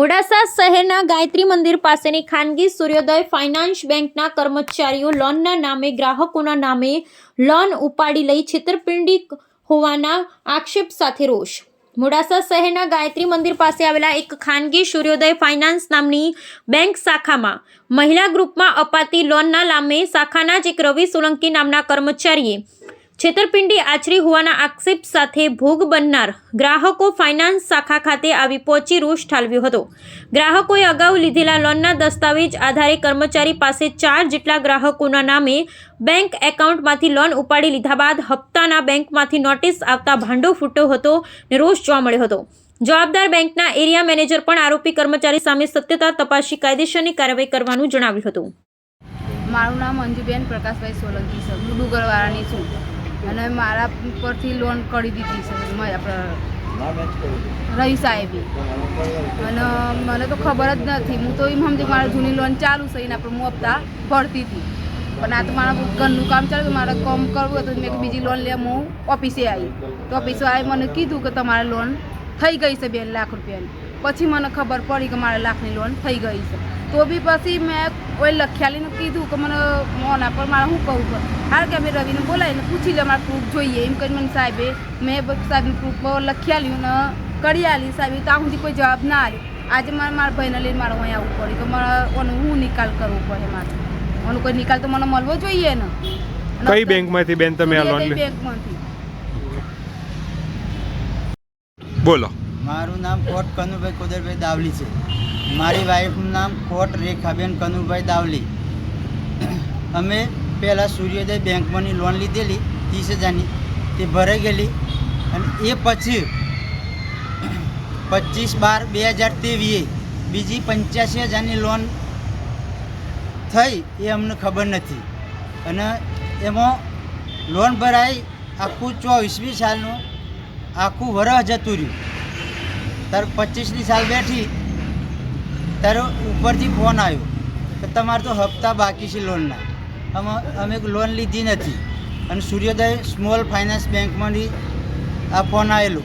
મોડાસા શહેરના ગાયત્રી મંદિર પાસેની ખાનગી સૂર્યોદય ફાઇનાન્સ બેંકના કર્મચારીઓ લોનના નામે, ગ્રાહકોના નામે લોન ઉપાડી લઈ છેતરપિંડી હોવાના આક્ષેપ સાથે રોષ. મોડાસા શહેરના ગાયત્રી મંદિર પાસે આવેલા એક ખાનગી સૂર્યોદય ફાઇનાન્સ નામની બેંક શાખામાં મહિલા ગ્રુપમાં અપાતી લોનના નામે શાખાના જ એક રવિ સોલંકી નામના કર્મચારીએ છેતરપિંડી આચરી હોવાના આક્ષેપ સાથે ભોગ બનનાર ગ્રાહકો ફાઇનાન્સ શાખા ખાતે આવી પહોંચી રોષ ઠાલવ્યો હતો. ગ્રાહકોએ અગાઉ લીધેલા લોનના દસ્તાવેજ આધારે કર્મચારી પાસે ચાર જેટલા ગ્રાહકોના નામે બેંક એકાઉન્ટમાંથી લોન ઉપાડી લીધા બાદ હપ્તાના બેંકમાંથી નોટિસ આવતા ભાંડો ફૂટ્યો હતો ને રોષ જોવા મળ્યો હતો. જવાબદાર બેંકના એરિયા મેનેજર પણ આરોપી કર્મચારી સામે સત્યતા તપાસી કાયદેસરની કાર્યવાહી કરવાનું જણાવ્યું હતું. મારું નામ અંજુબેન પ્રકાશભાઈ સોલંકી છે. હું છું. અને મારા પરથી લોન કરી દીધી છે. આપણે રવિ સાહેબે. અને મને તો ખબર જ નથી. હું તો એમ સમજી મારી જૂની લોન ચાલુ છે એના પર હું હપ્તા ભરતી હતી. પણ આ તો મારા ઘરનું કામ ચાલુ મારે કામ કરવું હતું મેં બીજી લોન લે હું ઓફિસે આવી. તો ઓફિસે આવી મને કીધું કે તમારે લોન થઈ ગઈ છે બે લાખ રૂપિયાની. પછી મને ખબર પડી કે મારા લાખની લોન થઈ ગઈ છે. તો બી પછી મેં કોઈ લખ્યાલીને કીધું કે મને મોના પર મારે શું કહું પણ હાર કે અમે રવિને બોલાવીને પૂછી લે મારે પ્રૂફ જોઈએ. એમ કરીને મને સાહેબે મેં સાહેબને પ્રૂફ લખ્યાલ્યું ને કરી આલી. સાહેબે ત્યાં સુધી કોઈ જવાબ ના આવ્યો આજે મારે મારા ભાઈને લઈને મારે અહીં આવવું પડ્યું કે મારે ઓનો હું નિકાલ કરવો પડે મારે? ઓનો કોઈ નિકાલ તો મને મળવો જોઈએ ને? કઈ બેંકમાંથી બેન તમે આ લોન બેંકમાંથી બોલો. મારું નામ કોટ કનુભાઈ કુદરભાઈ દાવલી છે. મારી વાઈફનું નામ કોટ રેખાબેન કનુભાઈ દાવલી. અમે પહેલાં સૂર્યોદય બેંકમાંની લોન લીધેલી ત્રીસ હજારની. તે ભરાઈ ગયેલી અને એ પછી પચીસ બાર બે હજાર ત્રેવીએ બીજી પંચ્યાસી હજારની લોન થઈ એ અમને ખબર નથી. અને એમાં લોન ભરાઈ આખું ચોવીસમી સાલનું આખું વરસ જતું રહ્યું. તાર પચીસની સાલ બેઠી તારો ઉપરથી ફોન આવ્યો કે તમારે તો હપ્તા બાકી છે લોનના અમે અમે લોન લીધી નથી. અને સૂર્યોદય સ્મોલ ફાઇનાન્સ બેંકમાંથી આ ફોન આવેલો.